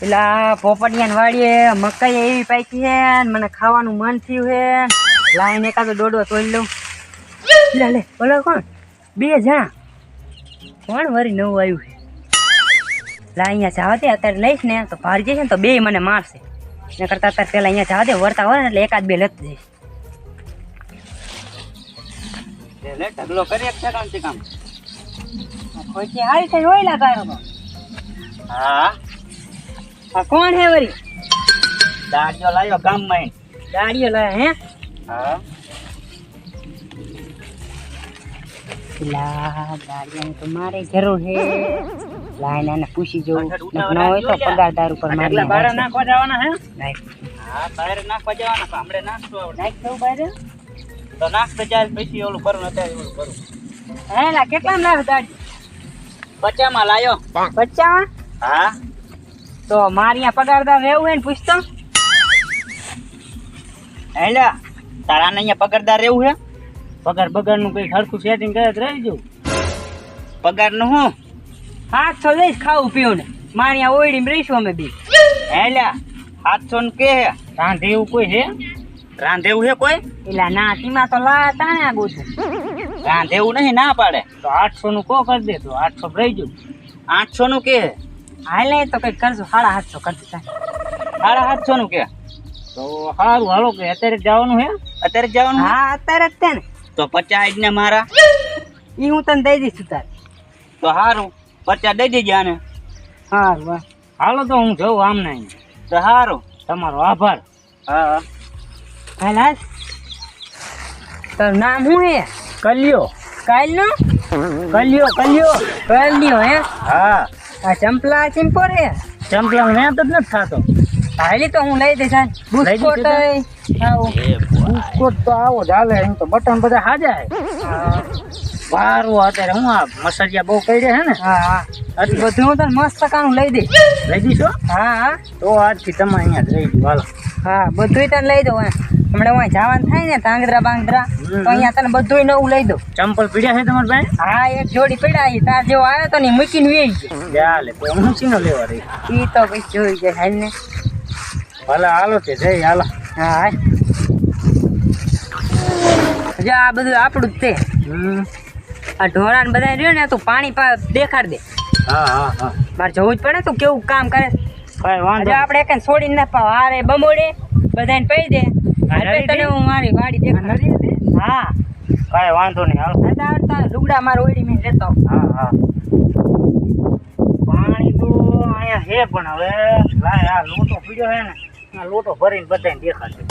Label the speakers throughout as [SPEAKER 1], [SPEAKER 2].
[SPEAKER 1] પેલા પોપટિયાન વાડીએ મકાઈ એવી પાકી છે મને ખાવાનું મન થયું છે લાઈને એકાદો દોડો તોડી લઉં. એટલે લે બોલો કોણ? બે જણા કોણ વરી નવું આવ્યું છે? લા અહીંયા જવા દે અત્યારે લઈશ ને તો ભાર જશે ને તો બે મને મારશે. ને કરતા અત્યારે પેલા અહીંયા જવા દે વરતા હોય ને એટલે એકાદ બે લેતું જઈશ
[SPEAKER 2] ઢગલો કરી એક છે કામ. છે કામ
[SPEAKER 1] ખોટી હારી થઈ હોય લા તારો
[SPEAKER 2] હા?
[SPEAKER 1] આ કોણ હે વરી?
[SPEAKER 2] દાડિયો લાવ્યો ગામમાં. માં
[SPEAKER 1] દાડિયો લાયો હે?
[SPEAKER 2] હા.
[SPEAKER 1] પેલા ગાડીઓની તો મારે જરૂર હે. લાઈને આને પૂછી જવું ન હોય તો
[SPEAKER 2] પગાર
[SPEAKER 1] દાર ઉપર મારી
[SPEAKER 2] બારે નાખવા જવાના હે?
[SPEAKER 1] નહીં
[SPEAKER 2] હા બારે નાખવા જવાના તો હમણે નાખશું આવડે.
[SPEAKER 1] નાખ દઉં બહાર
[SPEAKER 2] તો નાખતો ચાલ પછી ઓલું કરું અત્યારે ઓલું કરું.
[SPEAKER 1] હે લા કેટલા લાવ દાડી
[SPEAKER 2] પચામાં લાયો.
[SPEAKER 1] પચાસ
[SPEAKER 2] હા.
[SPEAKER 1] તો મારી અહીંયા પગારદાર રહેવું હે ને પૂછતો
[SPEAKER 2] હેલા તારાને અહીંયા પગારદાર રહેવું હે પગાર બગારનું કઈ હરખું સેટિંગ કરે રહી જવું પગારનું હું?
[SPEAKER 1] સાતસો લઈશ ખાવું પીવું ને મારી અહીંયા ઓઈડી રહીશું અમે બી.
[SPEAKER 2] હેલા સાતસો ને કે હે? રાંધે એવું કોઈ હે? રાંધે એવું હે કોઈ?
[SPEAKER 1] એટલે ના તીમાં તો લા તાણે આગું છું
[SPEAKER 2] રાંધે એવું નહીં ના પાડે. તો આઠસો નું કો કરી દે તો આઠસો રહી જવું આઠસો નું કે હે
[SPEAKER 1] નહીં તો કંઈક કરજો સાડા સાતસો કરશું ચાલ.
[SPEAKER 2] સાડા સાતસો નું કે? તો સારું હાલો કે અત્યારે જવાનું હે? અત્યારે જવાનું હા?
[SPEAKER 1] અત્યારે જ તે ને.
[SPEAKER 2] તો પચાસ ને મારા?
[SPEAKER 1] એ હું તને દઈ દઈશ તારે
[SPEAKER 2] તો સારું પચાસ દઈ દેજે આને.
[SPEAKER 1] હા
[SPEAKER 2] હાલો તો હું જઉં આમ નહીં તો સારું તમારો આભાર. હા
[SPEAKER 1] હાલ હાલ. તારું નામ શું હે?
[SPEAKER 2] કલ્યો.
[SPEAKER 1] કાલનો
[SPEAKER 2] કલ્યો કલ્યો.
[SPEAKER 1] કલ્યો હે?
[SPEAKER 2] હા.
[SPEAKER 1] આ ચંપલા ચિંપોર રે
[SPEAKER 2] ચંપલા મેં તો જ નથી થતો.
[SPEAKER 1] હાલી તો હું લઈ દઈશ. બુસ્કોટ
[SPEAKER 2] બુસ્કોટ તો આવો જ હાલે એમ તો બટન બધા હાજા
[SPEAKER 1] હા.
[SPEAKER 2] વારું અત્યારે હું આ મસરિયા બહુ કરી હે ને?
[SPEAKER 1] હા હા. એ બધું હું તને મસ્ત કાનું લઈ દઈશ.
[SPEAKER 2] લઈ દઈશ
[SPEAKER 1] હા? હા
[SPEAKER 2] તો આજથી તમે અહીંયા જ રહી જાઓ હાલો.
[SPEAKER 1] હા બધું તને લઈ દઉં હે. હમણાં હું જવાનું થાય ને તાંગધ્રા બાંગધ્રા તો અહીંયા તને બધું નવું લઈ દઉં.
[SPEAKER 2] ચંપલ પીડ્યા છે તમારી પાસે?
[SPEAKER 1] હા એક જોડી પડ્યા તાર જેવો આવ્યો તો ને મૂકીને વેઈ ગયો.
[SPEAKER 2] ચાલે તો હું ચીનો લેવા રહી?
[SPEAKER 1] ઈ તો પછી જોઈ જાય હાલ ને.
[SPEAKER 2] ભલે હાલો તે જઈ હાલો.
[SPEAKER 1] હા. જો આ બધું આપણું જ તે. આ ઢોરા ને બધા રહ્યો ને તું પાણી પા દેખાડ દે.
[SPEAKER 2] હા હા હા.
[SPEAKER 1] મારે જવું જ પડે તું કેવું કામ કરે.
[SPEAKER 2] કઈ વાંધો
[SPEAKER 1] આપણે એક છોડીને ના પાવ. હારે બમોડે બધાને પઈ દે.
[SPEAKER 2] હા,
[SPEAKER 1] તને હું મારી વાડી દેખાડ. હા.
[SPEAKER 2] કઈ વાંધો નહીં હાલ.
[SPEAKER 1] તાર તાર લુગડા માર ઓડી મેં લેતો.
[SPEAKER 2] હા હા. પાણી તો અહીંયા છે પણ હવે લાય આ લોટો પીડ્યો છે ને આ લોટો ભરીને બધાને દેખાશે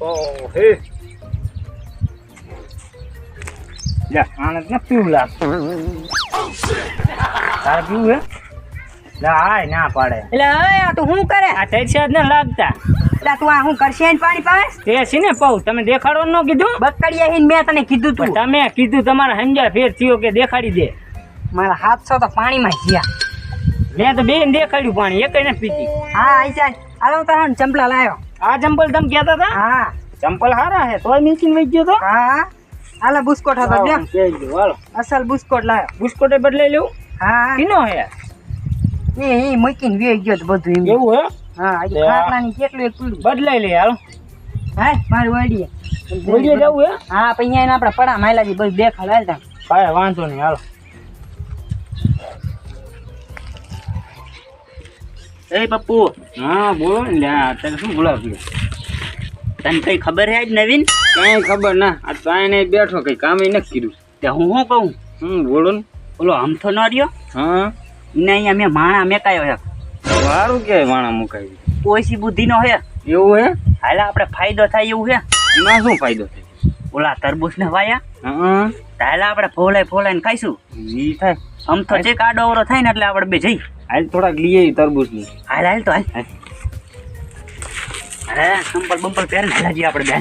[SPEAKER 2] ઓહ. હે જ પીવું લાગતું. તારે પીવું હે? લાય ના પાડે.
[SPEAKER 1] એટલે હવે આ તું શું કરે?
[SPEAKER 2] આ જ ને લાગતા.
[SPEAKER 1] એટલે તું આ શું કરશે ને પાણી પાવે
[SPEAKER 2] તે છે ને પૌ તમે દેખાડો ન કીધું?
[SPEAKER 1] બકડીએ હીન મેં તને કીધું તું.
[SPEAKER 2] તમે કીધું તમારા સમજ્યા ફેર થયો કે દેખાડી દે.
[SPEAKER 1] મારા હાથસો તો પાણીમાં જ્યા
[SPEAKER 2] મેં તો બેન દેખાડ્યું પાણી એક નથી પીતી.
[SPEAKER 1] હા આઈ ચાલ હાલો હું તારા ચંપલા લાવ્યો
[SPEAKER 2] આ ચંપલ તમે કહેતા હતા?
[SPEAKER 1] હા.
[SPEAKER 2] ચંપલ હારા હે તોય મિલકીન વહી ગયો તો?
[SPEAKER 1] હા. હાલો બુસ્કોટ હતો
[SPEAKER 2] હાલો.
[SPEAKER 1] અસલ બુસ્કોટ લાયો.
[SPEAKER 2] બુસ્કોટે બદલાઈ લેવું?
[SPEAKER 1] હા.
[SPEAKER 2] કિનો હે?
[SPEAKER 1] એ એ મૂકીને વે ગયો તો બધું એમ.
[SPEAKER 2] એવું હે?
[SPEAKER 1] હા આજે ખાટલાની કેટલું એક પીડું
[SPEAKER 2] બદલાઈ લે હાલો.
[SPEAKER 1] હા મારી વાડીએ.
[SPEAKER 2] વાડીએ જવું હે?
[SPEAKER 1] હા પછી અહીંયા આપણે પડા માયલાજી બધું દેખાડ હાલ તા
[SPEAKER 2] કાંઈ વાંધો નહીં હાલો. એ પપ્પુ હા બોલો ને લે અત્યારે શું બોલાવ્યું તને કઈ ખબર હે આજ નવીન?
[SPEAKER 3] કઈ ખબર ના. આ તો આઈને બેઠો કઈ કામ નથી કીધું
[SPEAKER 2] તે હું શું કહું?
[SPEAKER 3] હમ બોલો ને.
[SPEAKER 2] ઓલો આમથો ન રહ્યો?
[SPEAKER 3] હા.
[SPEAKER 2] અહીંયા મેં માણા મેકાયો હે.
[SPEAKER 3] સારું કે માણા મુકાવી
[SPEAKER 2] ઓછી બુદ્ધિનો હે.
[SPEAKER 3] એવું હે?
[SPEAKER 2] હાલે આપણે ફાયદો થાય એવું હે.
[SPEAKER 3] એમાં શું ફાયદો થાય?
[SPEAKER 2] ઓલા તરબૂચ ને વાયા?
[SPEAKER 3] હા.
[SPEAKER 2] હાલે આપણે ફોલાય ફોલાઈને ખાઈશું.
[SPEAKER 3] ઈ થાય.
[SPEAKER 2] અમથો જે કાડો અવરો થાય ને એટલે આપણે બે જઈ.
[SPEAKER 3] હાલ થોડાક લઈએ તરબૂચની
[SPEAKER 2] હાલ હાલ તો હાલ. અરે સંપલ બંપલ પહેર ને હાલાજી આપણે બે.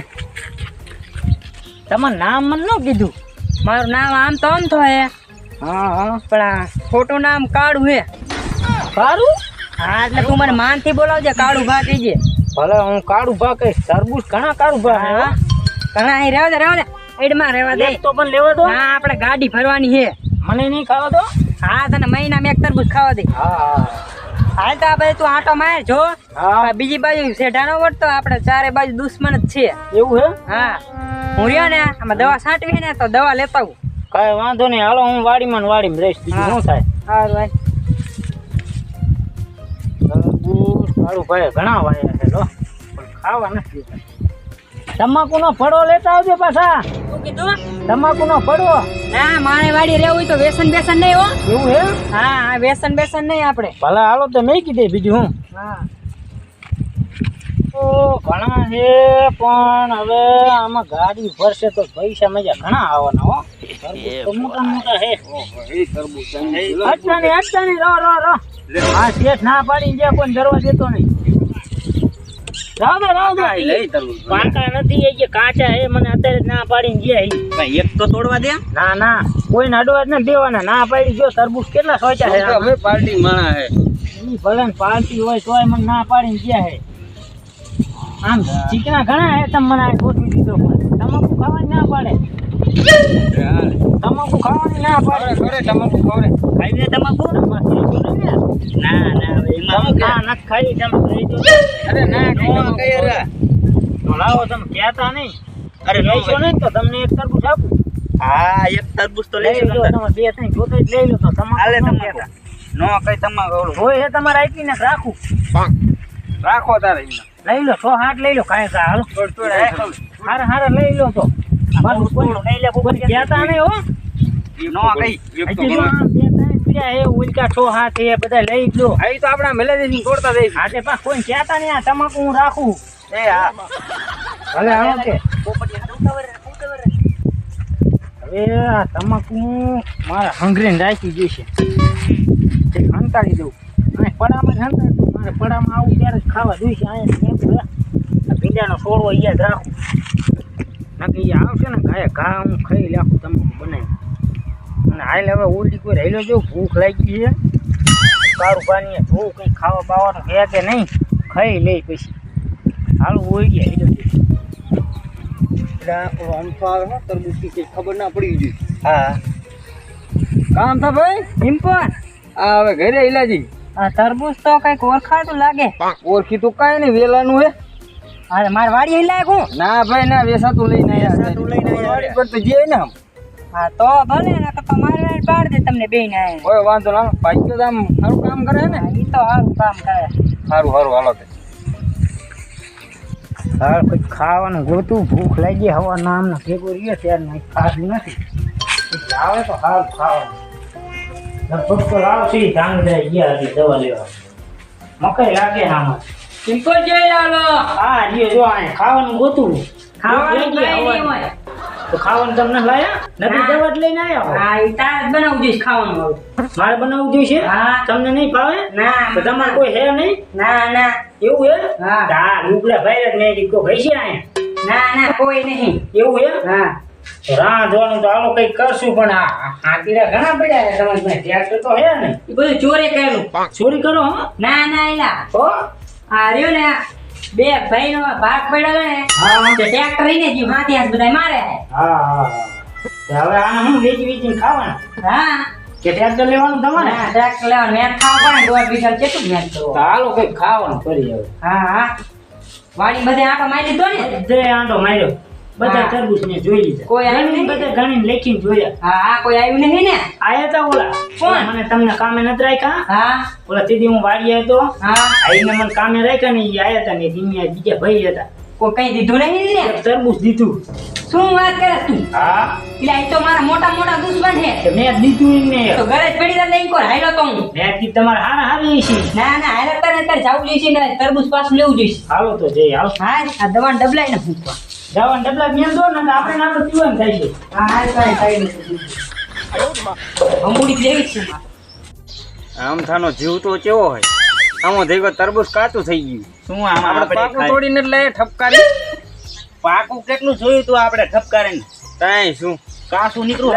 [SPEAKER 1] તમારું નામ મને ન કીધું. મારું નામ આમ તો આમ તો હે.
[SPEAKER 3] હા હા.
[SPEAKER 1] પણ ખોટું નામ કાળું હે.
[SPEAKER 2] કાળું?
[SPEAKER 1] હા એટલે તું મને માનથી બોલાવજે કાળું ભા કહીજે
[SPEAKER 2] ભલે હું કાળું ભા કહીશ. તરબૂચ ઘણા કાળું ભા હા.
[SPEAKER 1] ઘણા અહીં રહેવા દે રહેવા દે. એડમાં રહેવા દે.
[SPEAKER 2] તો પણ લેવા દો.
[SPEAKER 1] હા આપણે ગાડી ફરવાની છે
[SPEAKER 2] મને નહીં ખાવા દો?
[SPEAKER 1] હા તને મહિનામાં એક તરબૂચ ખાવા દે.
[SPEAKER 2] હા હા.
[SPEAKER 1] હાલ તો આ બાજુ તું આટો માર જો. બીજી બાજુ શેઢાનો વળતો આપણે ચારે બાજુ દુશ્મન જ છે
[SPEAKER 2] એવું હે?
[SPEAKER 1] હા. હું રહ્યો ને આમાં દવા છાંટવી ને તો દવા લેતા આવું.
[SPEAKER 2] કાંઈ વાંધો નહીં હાલો હું વાડીમાં ને વાડીમાં રહીશ. બીજું શું થાય?
[SPEAKER 1] સારું ભાઈ
[SPEAKER 2] સારું ભાઈ ઘણા વાયા છે લો પણ ખાવા નથી તમાકુનો ફળો લેતા આવજો પાછા.
[SPEAKER 1] તમાકુ કીધું
[SPEAKER 2] તમાકુનો ફળો.
[SPEAKER 1] ના માણે વાડી રહેવું હોય તો વેસન બેસન નહીં હો.
[SPEAKER 2] એવું હે
[SPEAKER 1] હા હા વ્યસન બેસન નહીં આપણે.
[SPEAKER 2] ભલે હાલો તો મેં કીધે બીજું હું.
[SPEAKER 1] હા.
[SPEAKER 2] તો ઘણા છે પણ હવે આમાં ગાડી ભરશે તો પૈસા મજા ઘણા આવવાના હો. મોટા મોટા હે અટતા નહીં નહીં રો રો રો. આ શેઠ ના પાડી ગયા કોઈ દરવા દેતો નહીં. રાવ દો રાવ દો પાકા નથી એ જે કાચા હે મને અત્યારે ના પાડીને ગયા હે.
[SPEAKER 4] ભાઈ એક તો તોડવા દે.
[SPEAKER 2] ના ના. કોઈને અડવા જ નથી દેવાના. ના પાડી જો તરબૂચ કેટલા સોચા છે? આમાં?
[SPEAKER 4] પાર્ટી માણા હે
[SPEAKER 2] એની ભલે ને પાર્ટી હોય તોય મને ના પાડીને ગયા હે આમ ચીકણા ઘણા હે તમે મને આ ગોઠવી દીધો પણ. તમાકુ ખાવાની ના પાડે? તમાકુ ખાવાની ના પાડે
[SPEAKER 4] તમાકુ ખવરે ખાઈ લે તમાકુ
[SPEAKER 2] તમાકુ ના
[SPEAKER 4] ના એમાં
[SPEAKER 2] ના નથી ખાઈ તમે
[SPEAKER 4] અરે ના
[SPEAKER 2] નો તો લાવો તમે કહેતા નહીં
[SPEAKER 4] અરે
[SPEAKER 2] લઈશો નહીં તો તમને એક તરબૂચ આપું
[SPEAKER 4] હા એક તરબૂચ તો
[SPEAKER 2] લઈ લો તમે બે ત્રણ જ લઈ લો તો તમાકુ
[SPEAKER 4] હાલે
[SPEAKER 2] ન
[SPEAKER 4] તમાકુ નો કઈ તમાકુ
[SPEAKER 2] હોય તમારે આપીને રાખું
[SPEAKER 4] રાખો તારે
[SPEAKER 2] લઈ લો સો હાથ લઈ લો કાંઈ હાલો હારે હારે, લઈ લો તો. તમાકુ હું રાખું. હવે આ તમાકુ મારે હંગરીને રાખી જશે હંતાડી દઉં. અને પડામાં જ હંતાડતું મારે પડામાં આવું ત્યારે ખાવા જોઈશે અહીંયા ભીંડાનો છોડવો અહીંયા જ રાખું. નક્કી એ આવશે ને ગાય ઘા હું ખાઈ લાખું તમારું બનાવી. અને હાલ હવે ઉલટી કોઈ રહેલો જો ભૂખ લાગી છે. સારું પાણી ભૂખ કંઈ ખાવા બાવાનું છે કે નહીં ખાઈ લે પછી. હાલ ઓળી હેલો
[SPEAKER 4] ખબર ના પડી ગઈ. હા.
[SPEAKER 2] કામ થા ભાઈ
[SPEAKER 1] સિમ્પલ
[SPEAKER 2] આ હવે ઘરે ઇલાજી
[SPEAKER 1] આ તરબૂચ તો કંઈક ઓળખાતું લાગે.
[SPEAKER 2] ઓળખી તો કાંઈ નહીં વેલાનું હે.
[SPEAKER 1] હા મારે વાડી અહીં લાયક હું?
[SPEAKER 2] ના ભાઈ ના વેસાતું લઈને આવ્યા
[SPEAKER 1] તું લઈને આવ્યા
[SPEAKER 2] વાડી પર તો જઈએ ને આમ.
[SPEAKER 1] હા તો ભલે ને તો મારે વાડી પાડ દે તમને બે ને
[SPEAKER 2] ઓય વાંધો ના ભાઈ તો આમ સારું કામ કરે ને?
[SPEAKER 1] એ તો સારું કામ કરે.
[SPEAKER 2] સારું સારું હાલો તે. હાલ કોઈ ખાવાનું ગોતું ભૂખ લાગી હવા નામ ના ભેગો રહ્યો ત્યારે નહીં ખાધું નથી. લાવે આવે તો સારું ખાવાનું. લગભગ તો લાવશે જાય ગયા હતી દવા લેવા. મકાઈ લાગે આમાં.
[SPEAKER 1] સિમ્પલ જઈ લાવો
[SPEAKER 2] હા રીએ જો આ ખાવાનું ગોતું.
[SPEAKER 1] ખાવાનું કઈ નહીં હોય.
[SPEAKER 2] તો ખાવાનું તમને લાયા? નથી
[SPEAKER 1] ના.
[SPEAKER 2] લઈને આવ્યા
[SPEAKER 1] હા. એ તાર બનાવવું જોઈએ ખાવાનું હવે.
[SPEAKER 2] મારે બનાવવું જોઈશે
[SPEAKER 1] હા.
[SPEAKER 2] તમને નહીં ભાવે?
[SPEAKER 1] ના
[SPEAKER 2] તો તમારે કોઈ હે નહીં?
[SPEAKER 1] ના ના.
[SPEAKER 2] એવું હે?
[SPEAKER 1] હા.
[SPEAKER 2] હા રૂપલા ભાઈ જ મેં કીધું ભાઈ છે
[SPEAKER 1] ના ના કોઈ નહીં.
[SPEAKER 2] એવું હે?
[SPEAKER 1] હા.
[SPEAKER 2] તો રાંધવાનું તો હાલો કંઈક કરશું પણ આ હાથીરા ઘણા પડ્યા છે તમારે ત્યાં તો હે ને
[SPEAKER 1] એ બધું ચોરી કરેલું
[SPEAKER 2] ચોરી કરો
[SPEAKER 1] ના ના એલા. આ રહ્યો ને બે ભાઈ નો ભાગ પડ્યો ને
[SPEAKER 2] હા.
[SPEAKER 1] તે ટ્રેક્ટર લઈને જીવ હા ત્યાં બધા મારે
[SPEAKER 2] હા હા. હવે આને હું વેચી વેચીને ખાવાના?
[SPEAKER 1] હા.
[SPEAKER 2] કે ટ્રેક્ટર લેવાનું તમારે
[SPEAKER 1] હા ટ્રેક્ટર લેવાનું. મેં ખાવા પડે દોઢ વીઘા કેટલું મેં
[SPEAKER 2] તો. હાલો કઈ ખાવાનું કરી હવે.
[SPEAKER 1] હા હા. વાડી બધે આટો મારી દીધો ને?
[SPEAKER 2] બધે આંટો માર્યો. બધા તરબૂચ ને જોઈ લીધા.
[SPEAKER 1] કોઈ આવ્યું?
[SPEAKER 2] બધા ગણીને લેખીને જોયા.
[SPEAKER 1] હા હા કોઈ આવ્યું નહીં ને?
[SPEAKER 2] આયા તા ઓલા.
[SPEAKER 1] કોણ?
[SPEAKER 2] મને તમને કામે નથી રાખ્યા
[SPEAKER 1] હા?
[SPEAKER 2] ઓલા તીધી હું વાડીએ હતો.
[SPEAKER 1] હા.
[SPEAKER 2] આઈને મને કામે રાખ્યા ને ઈ આયા હતા ને ધીમે બીજા ભાઈ હતા.
[SPEAKER 1] કોઈ કઈ દીધું નહીં ને?
[SPEAKER 2] તરબૂચ દીધું.
[SPEAKER 1] શું વાત કરે તું?
[SPEAKER 2] હા?
[SPEAKER 1] એટલે એ તો મારા મોટા મોટા દુશ્મન છે.
[SPEAKER 2] મેં દીધું એમને.
[SPEAKER 1] તો ઘરે જ પડી જાય કોઈ હાલો તો હું?
[SPEAKER 2] મેં કીધું તમારે હારા હારી છે.
[SPEAKER 1] ના ના હાલે તને તારે જવું જોઈશે ને તરબૂચ પાછું લેવું જોઈશે
[SPEAKER 2] હાલો તો જઈ હાલ.
[SPEAKER 1] હા આ દવા ડબલાઈ ને ફૂંકવા.
[SPEAKER 2] જવાન ડબલા મેં દો ને તો આપણે નામ પીવાનું થાય છે.
[SPEAKER 1] હા હા કાંઈ થાય નહીં અંબુડી લેવી છે
[SPEAKER 4] આમ થાનો જીવ તો કેવો હોય? આમાં જઈ ગયો તરબૂચ કાચું થઈ ગયું. શું આમ આપણે પાકું તોડીને લઈએ ઠપકારી પાકું કેટલું જોયું તું આપણે ઠપકારીને? કાંઈ શું? કાચું નીકળું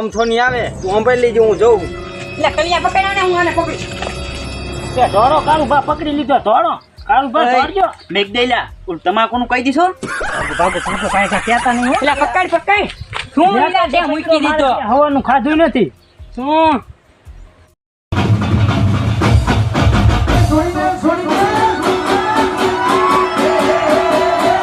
[SPEAKER 4] અમથોની આવે? તું અંબાઈ લઈ હું જોઉં.
[SPEAKER 1] એટલે કલિયા પકડ્યા ને હું આને પકડી.
[SPEAKER 2] કે ધોળો કાળું બા પકડી લીધો ધોળો. કાળુભાઈ દોડજો
[SPEAKER 4] ઓલ તમાકુ તમાકુનું કહી દીધો?
[SPEAKER 2] ભાગો ભાગો પાછા કહેતા નહીં
[SPEAKER 1] એટલે પકડ પકડ. શું તે મૂકી દીધો?
[SPEAKER 2] હવાનું ખાધું નથી.
[SPEAKER 1] શું?